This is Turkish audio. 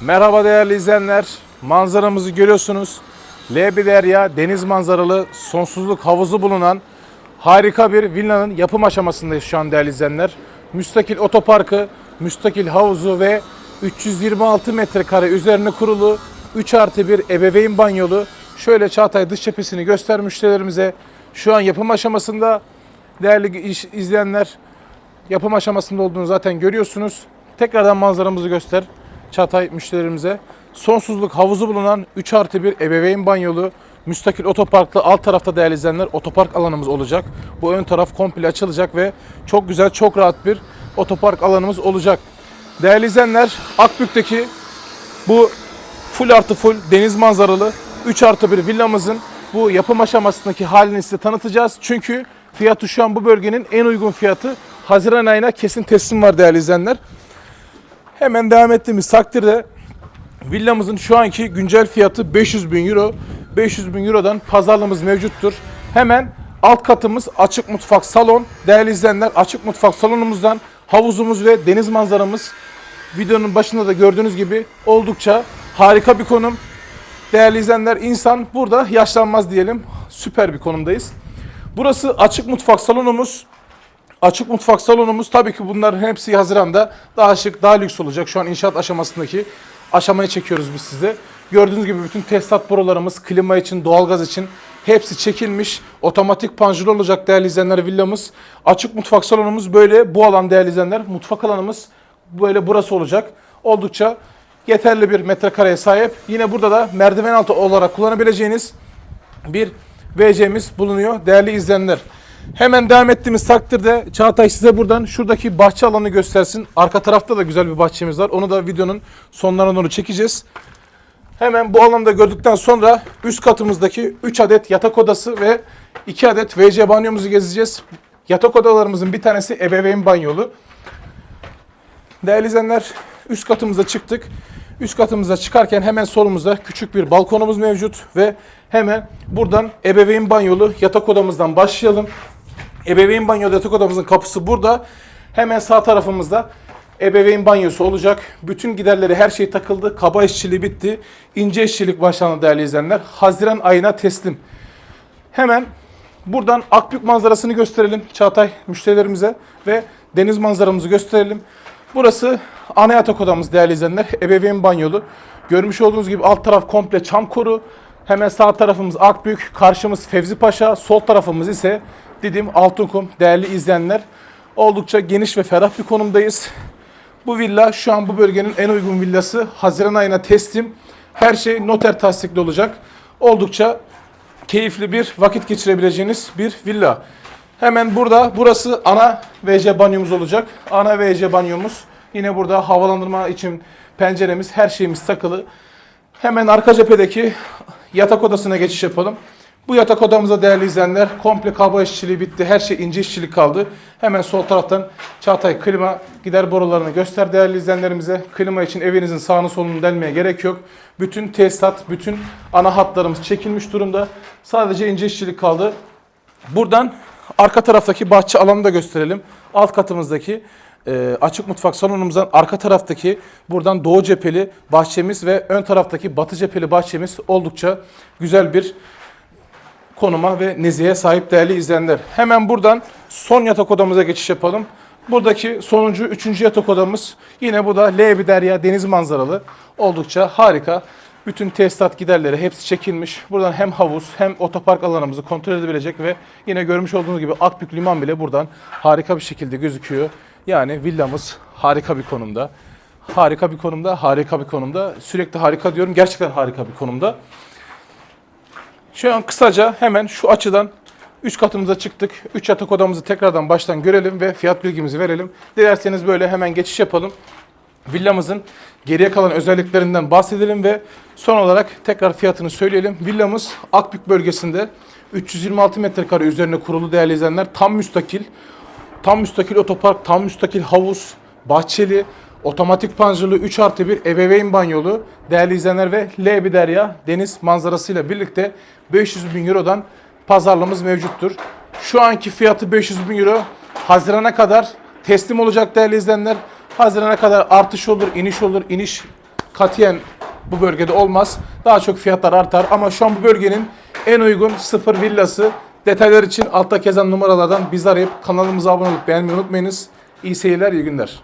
Merhaba değerli izleyenler. Manzaramızı görüyorsunuz. L1 Derya deniz manzaralı sonsuzluk havuzu bulunan harika bir villanın yapım aşamasındayız şu an değerli izleyenler. Müstakil otoparkı, müstakil havuzu ve 326 metrekare üzerine kurulu 3 artı 1 ebeveyn banyolu. Şöyle Çağatay dış cephesini göster müşterilerimize. Şu an yapım aşamasında değerli izleyenler yapım aşamasında olduğunu zaten görüyorsunuz. Tekrardan manzaramızı göster Çağatay müşterilerimize. Sonsuzluk havuzu bulunan 3 artı 1 ebeveyn banyolu müstakil otoparklı alt tarafta değerli izleyenler otopark alanımız olacak. Bu ön taraf komple açılacak ve çok güzel çok rahat bir otopark alanımız olacak. Değerli izleyenler Akbük'teki bu full artı full deniz manzaralı 3 artı 1 villamızın bu yapım aşamasındaki halini size tanıtacağız. Çünkü fiyatı şu an bu bölgenin en uygun fiyatı. Haziran ayına kesin teslim var değerli izleyenler. Hemen devam ettiğimiz takdirde villamızın şu anki güncel fiyatı 500 bin euro. 500 bin eurodan pazarlığımız mevcuttur. Hemen alt katımız açık mutfak salon. Değerli izleyenler açık mutfak salonumuzdan havuzumuz ve deniz manzaramız videonun başında da gördüğünüz gibi oldukça harika bir konum. Değerli izleyenler insan burada yaşlanmaz diyelim. Süper bir konumdayız. Burası açık mutfak salonumuz. Açık mutfak salonumuz tabii ki bunların hepsi Haziran'da daha şık, daha lüks olacak. Şu an inşaat aşamasındaki aşamayı çekiyoruz biz size. Gördüğünüz gibi bütün tesisat borularımız, klima için, doğalgaz için hepsi çekilmiş. Otomatik panjur olacak değerli izleyenler villamız. Açık mutfak salonumuz böyle bu alan değerli izleyenler. Mutfak alanımız böyle burası olacak. Oldukça yeterli bir metrekareye sahip. Yine burada da merdiven altı olarak kullanabileceğiniz bir WC'miz bulunuyor değerli izleyenler. Hemen devam ettiğimiz takdirde Çağatay size buradan şuradaki bahçe alanı göstersin. Arka tarafta da güzel bir bahçemiz var. Onu da videonun sonlarına doğru çekeceğiz. Hemen bu alanı da gördükten sonra üst katımızdaki 3 adet yatak odası ve 2 adet WC banyomuzu gezeceğiz. Yatak odalarımızın bir tanesi ebeveyn banyolu. Değerli izleyenler üst katımıza çıktık. Üst katımıza çıkarken hemen solumuzda küçük bir balkonumuz mevcut ve hemen buradan ebeveyn banyolu yatak odamızdan başlayalım. Ebeveyn banyolu yatak odamızın kapısı burada. Hemen sağ tarafımızda ebeveyn banyosu olacak. Bütün giderleri her şey takıldı. Kaba işçiliği bitti. İnce işçilik başlandı değerli izleyenler. Haziran ayına teslim. Hemen buradan Akbük manzarasını gösterelim Çağatay müşterilerimize ve deniz manzaramızı gösterelim. Burası ana yatak odamız değerli izleyenler. Ebeveyn banyolu. Görmüş olduğunuz gibi alt taraf komple çam koru. Hemen sağ tarafımız Akbük, karşımız Fevzi Paşa, sol tarafımız ise Didim Altınkum değerli izleyenler. Oldukça geniş ve ferah bir konumdayız. Bu villa şu an bu bölgenin en uygun villası. Haziran ayına teslim. Her şey noter tasdikli olacak. Oldukça keyifli bir vakit geçirebileceğiniz bir villa. Hemen burada burası ana WC banyomuz olacak. Ana WC banyomuz. Yine burada havalandırma için penceremiz, her şeyimiz takılı. Hemen arka cephedeki yatak odasına geçiş yapalım. Bu yatak odamıza değerli izleyenler komple kaba işçiliği bitti. Her şey ince işçilik kaldı. Hemen sol taraftan Çağatay klima gider borularını göster değerli izleyenlerimize. Klima için evinizin sağını solunu delmeye gerek yok. Bütün tesisat, bütün ana hatlarımız çekilmiş durumda. Sadece ince işçilik kaldı. Buradan arka taraftaki bahçe alanını da gösterelim. Alt katımızdaki e, açık mutfak salonumuzdan arka taraftaki buradan doğu cepheli bahçemiz ve ön taraftaki batı cepheli bahçemiz oldukça güzel bir konuma ve nezihe sahip değerli izleyenler. Hemen buradan son yatak odamıza geçiş yapalım. Buradaki sonuncu, üçüncü yatak odamız yine bu da L derya deniz manzaralı. Oldukça harika. Bütün tesisat giderleri hepsi çekilmiş. Buradan hem havuz hem otopark alanımızı kontrol edebilecek ve yine görmüş olduğunuz gibi Akbük Liman bile buradan harika bir şekilde gözüküyor. Yani villamız harika bir konumda. Harika bir konumda, harika bir konumda. Sürekli harika diyorum. Gerçekten harika bir konumda. Şu an kısaca hemen şu açıdan üst katımıza çıktık. Üç yatak odamızı tekrardan baştan görelim ve fiyat bilgimizi verelim. Dilerseniz böyle hemen geçiş yapalım. Villamızın geriye kalan özelliklerinden bahsedelim ve son olarak tekrar fiyatını söyleyelim. Villamız Akbük bölgesinde 326 metrekare üzerine kurulu değerli izleyenler tam müstakil. Tam müstakil otopark, tam müstakil havuz, bahçeli, otomatik panjurlu 3 artı 1 ebeveyn banyolu değerli izleyenler ve L bir derya deniz manzarasıyla birlikte 500 bin Euro'dan pazarlığımız mevcuttur. Şu anki fiyatı 500 bin Euro. Hazirana kadar teslim olacak değerli izleyenler. Hazirana kadar artış olur, iniş olur, iniş katiyen bu bölgede olmaz. Daha çok fiyatlar artar ama şu an bu bölgenin en uygun sıfır villası. Detaylar için altta kezen numaralardan bizi arayıp kanalımıza abone olup beğenmeyi unutmayınız. İyi seyirler, iyi günler.